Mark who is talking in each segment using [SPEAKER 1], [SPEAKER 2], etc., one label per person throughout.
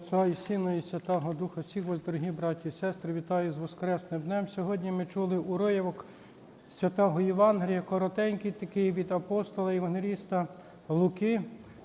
[SPEAKER 1] Отця і Сина, і Святого Духа, всіх вас, дорогі браті і сестри, вітаю з Воскресним днем. Сьогодні ми чули уривок святого Євангелія, коротенький такий від апостола Євангеліста Луки,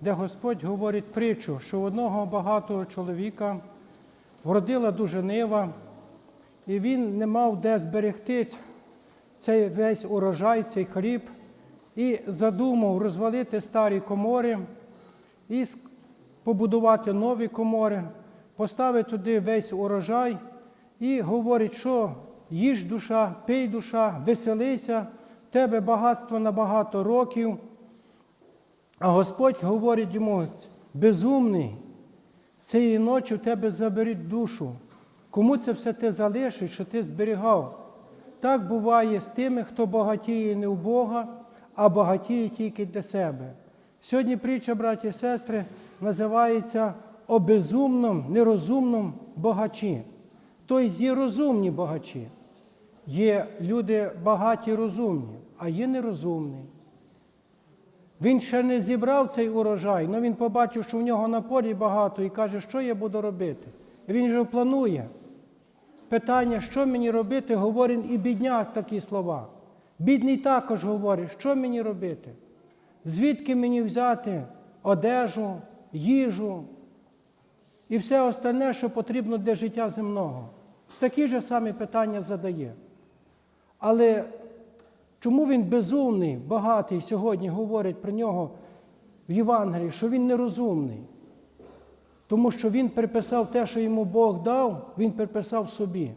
[SPEAKER 1] де Господь говорить притчу, що одного багатого чоловіка вродила дуже нива, і він не мав де зберегти цей весь урожай, цей хліб, і задумав розвалити старі комори і побудувати нові комори, поставити туди весь урожай і говорить, що їж душа, пий душа, веселися, в тебе багатство на багато років. А Господь говорить йому, безумний, цієї ночі в тебе заберуть душу. Кому це все ти залишиш, що ти зберігав? Так буває з тими, хто багатіє не в Бога, а багатіє тільки для себе. Сьогодні притча, браті і сестри, називається о безумному, нерозумному багачі. Тобто є розумні багачі. Є люди багаті розумні, а є нерозумні. Він ще не зібрав цей урожай, але він побачив, що в нього на полі багато і каже, що я буду робити. І він вже планує. Питання, що мені робити, говорить і бідняк такі слова. Бідний також говорить, що мені робити? Звідки мені взяти одежу, їжу і все остальне, що потрібно для життя земного? Такі ж самі питання задає. Але чому він безумний, багатий сьогодні говорить про нього в Євангелії, що він нерозумний? Тому що він приписав те, що йому Бог дав, він приписав собі.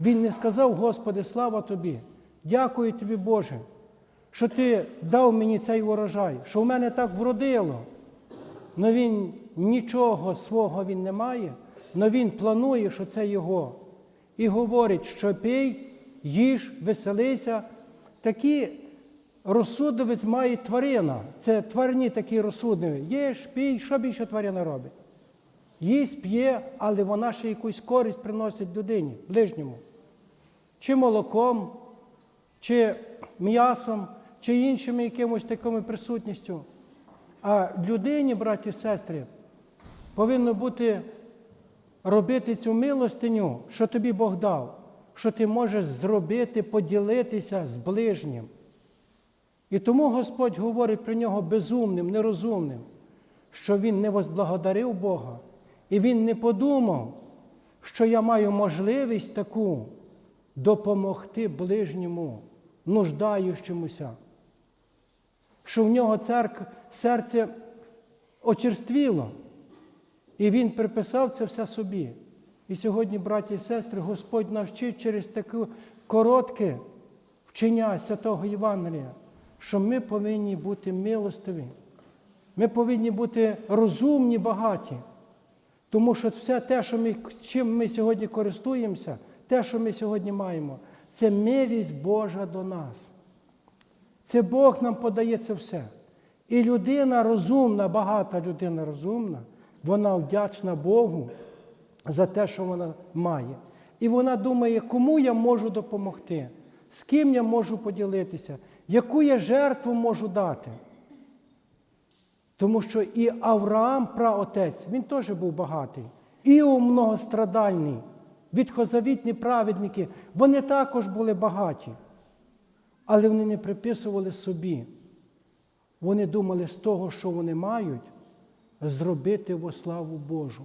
[SPEAKER 1] Він не сказав, Господи, слава тобі, дякую тобі, Боже, що ти дав мені цей урожай, що в мене так вродило. Но він нічого свого він не має, але він планує, що це його. І говорить, що пий, їж, веселися. Такі розсудовець має тварина. Це тварні такі розсудливі. Їж, пій, що більше тварина робить? Їсть, п'є, але вона ще якусь користь приносить людині, ближньому. Чи молоком, чи м'ясом, чи іншими якимось такими присутністю. А людині, браті і сестри, повинно бути робити цю милостиню, що тобі Бог дав, що ти можеш зробити, поділитися з ближнім. І тому Господь говорить про нього безумним, нерозумним, що він не возблагодарив Бога, і він не подумав, що я маю можливість таку допомогти ближньому, нуждаючомуся, що в нього церк, серце очерствіло, і він приписав це все собі. І сьогодні, браті і сестри, Господь навчить через таке коротке вчення святого Євангелія, що ми повинні бути милостиві, ми повинні бути розумні, багаті. Тому що все те, що ми, чим ми сьогодні користуємося, те, що ми сьогодні маємо, це милість Божа до нас. Це Бог нам подає це все. І людина розумна, багата людина розумна, вона вдячна Богу за те, що вона має. І вона думає, кому я можу допомогти, з ким я можу поділитися, яку я жертву можу дати. Тому що і Авраам, праотець, він теж був багатий, Іов многострадальний, відхозавітні праведники, вони також були багаті. Але вони не приписували собі. Вони думали з того, що вони мають, зробити во славу Божу.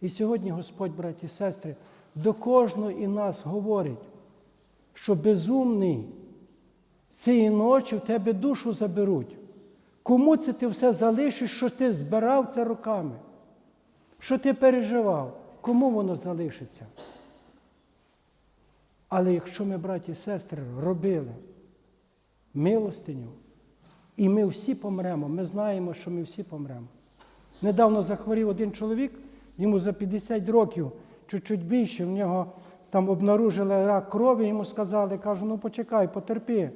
[SPEAKER 1] І сьогодні Господь, браті і сестри, до кожного і нас говорить, що безумний цієї ночі в тебе душу заберуть. Кому це ти все залишиш, що ти збирав це руками? Що ти переживав? Кому воно залишиться? Але якщо ми, браті і сестри, робили милостиню, і ми всі помремо, ми знаємо, що ми всі помремо. Недавно захворів один чоловік, йому за 50 років, чуть-чуть більше, в нього там обнаружили рак крові, йому сказали, кажу, ну почекай, потерпи.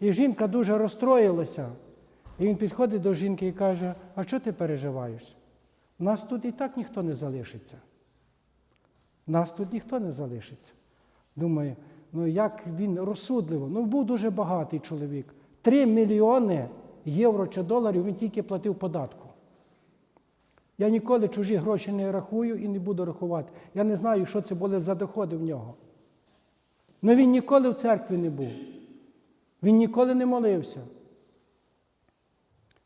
[SPEAKER 1] І жінка дуже розстроїлася. І він підходить до жінки і каже, а що ти переживаєш? Нас тут і так ніхто не залишиться. Нас тут ніхто не залишиться. Думаю, ну як він розсудливо. Ну, був дуже багатий чоловік. Три мільйони євро чи доларів він тільки платив податку. Я ніколи чужі гроші не рахую і не буду рахувати. Я не знаю, що це були за доходи в нього. Але він ніколи в церкві не був. Він ніколи не молився.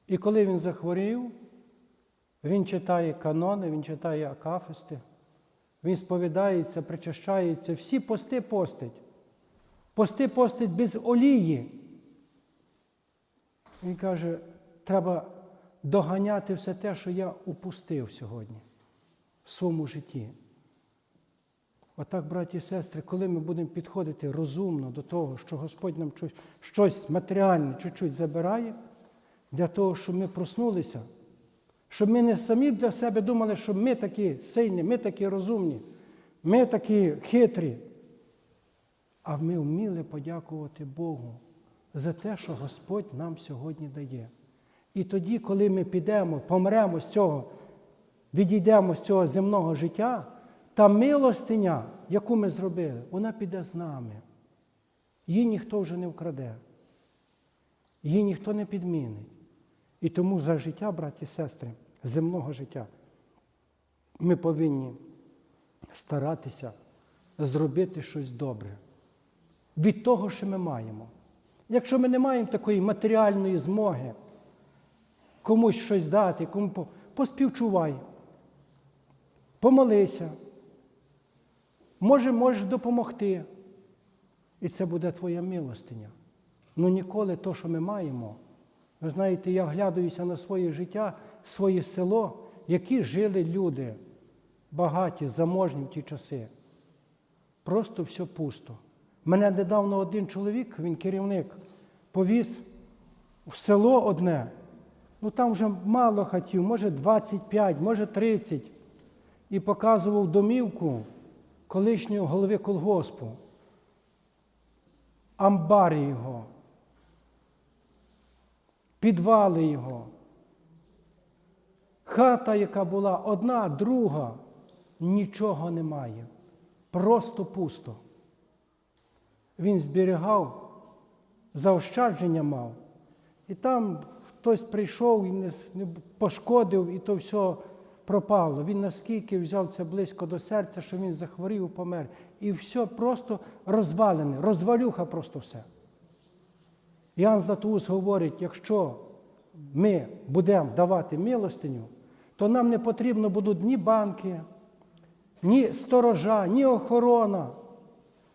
[SPEAKER 1] І коли він захворів, він читає канони, він читає акафисти, він сповідається, причащається, всі пости постить. Пости постить без олії. Він каже, треба доганяти все те, що я упустив сьогодні в своєму житті. Отак, браті і сестри, коли ми будемо підходити розумно до того, що Господь нам щось- матеріальне чуть-чуть забирає, для того, щоб ми проснулися, щоб ми не самі для себе думали, що ми такі сильні, ми такі розумні, ми такі хитрі, а ми вміли подякувати Богу за те, що Господь нам сьогодні дає. І тоді, коли ми підемо, помремо з цього, відійдемо з цього земного життя, та милостиня, яку ми зробили, вона піде з нами. Її ніхто вже не вкраде, її ніхто не підмінить. І тому за життя, браті і сестри, земного життя, ми повинні старатися зробити щось добре від того, що ми маємо. Якщо ми не маємо такої матеріальної змоги комусь щось дати, кому поспівчувай, помолися, може, можеш допомогти. І це буде твоя милостиня. Ну ніколи то, що ми маємо. Ви знаєте, я оглядаюся на своє життя, своє село, які жили люди, багаті, заможні в ті часи. Просто все пусто. Мене недавно один чоловік, він керівник, повіз в село одне. Ну там вже мало хатів, може 25, може 30. І показував домівку колишнього голови колгоспу, амбари його, підвали його. Хата, яка була одна, друга, нічого немає. Просто пусто. Він зберігав, заощадження мав. І там хтось прийшов і не, пошкодив, і то все пропало. Він наскільки взяв це близько до серця, що він захворів, помер. І все просто розвалене, розвалюха просто все. Ян Златоус говорить, якщо ми будемо давати милостиню, то нам не потрібно будуть ні банки, ні сторожа, ні охорона,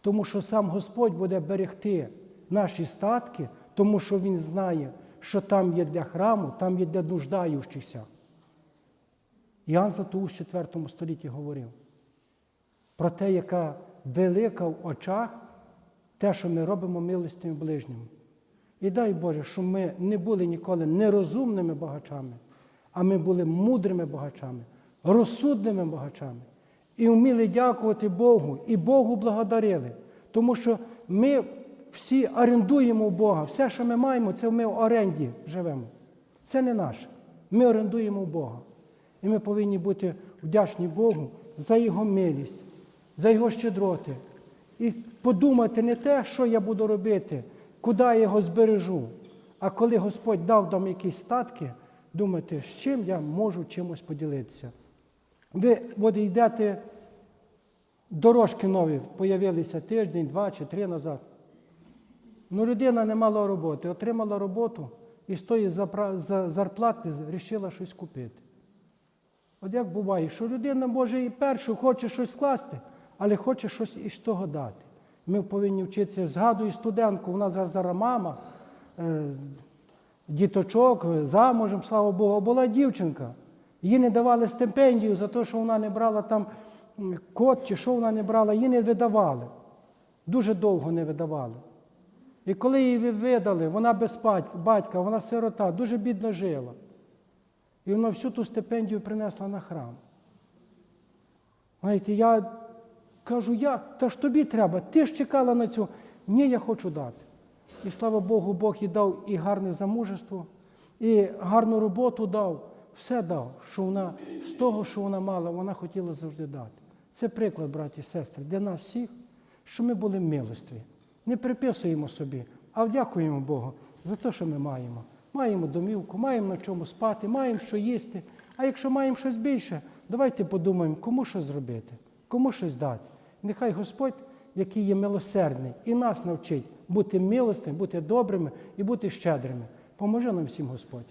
[SPEAKER 1] тому що сам Господь буде берегти наші статки, тому що Він знає, що там є для храму, там є для нуждаючихся. Іоанн Златоуст в IV столітті говорив про те, яка велика в очах те, що ми робимо милостивим ближнім. І дай Боже, щоб ми не були ніколи нерозумними багачами, а ми були мудрими багачами, розсудними багачами. І вміли дякувати Богу, і Богу благодарили. Тому що ми всі орендуємо у Бога. Все, що ми маємо, це ми в оренді живемо. Це не наше. Ми орендуємо у Бога. І ми повинні бути вдячні Богу за Його милість, за Його щедроти. І подумати не те, що я буду робити, куди я його збережу. А коли Господь дав нам якісь статки, думати, з чим я можу чимось поділитися. Ви от йдете, дорожки нові появилися тиждень, два чи три назад. Ну, людина не мала роботи, отримала роботу і з тої зарплати вирішила щось купити. От як буває, що людина може і першу хоче щось скласти, але хоче щось із того дати. Ми повинні вчитися. Згадую студентку, вона зараз мама, е, діточок, замужем, слава Богу, була дівчинка. Їй не давали стипендію за те, що вона не брала там код чи що вона не брала, їй не видавали. Дуже довго не видавали. І коли її видали, вона без батька, вона сирота, дуже бідно жила. І вона всю ту стипендію принесла на храм. Знаєте, я кажу, як? Та ж тобі треба, ти ж чекала на цю. Ні, я хочу дати. І слава Богу, Бог їй дав і гарне замужество, і гарну роботу дав, все дав, що вона з того, що вона мала, вона хотіла завжди дати. Це приклад, браті і сестри, для нас всіх, що ми були милостиві. Не приписуємо собі, а дякуємо Богу за те, що ми маємо. Маємо домівку, маємо на чому спати, маємо що їсти, А якщо маємо щось більше, давайте подумаємо, кому що зробити, кому щось дати. Нехай Господь, який є милосердний, і нас навчить бути милостивими, бути добрими і бути щедрими. Поможе нам всім Господь.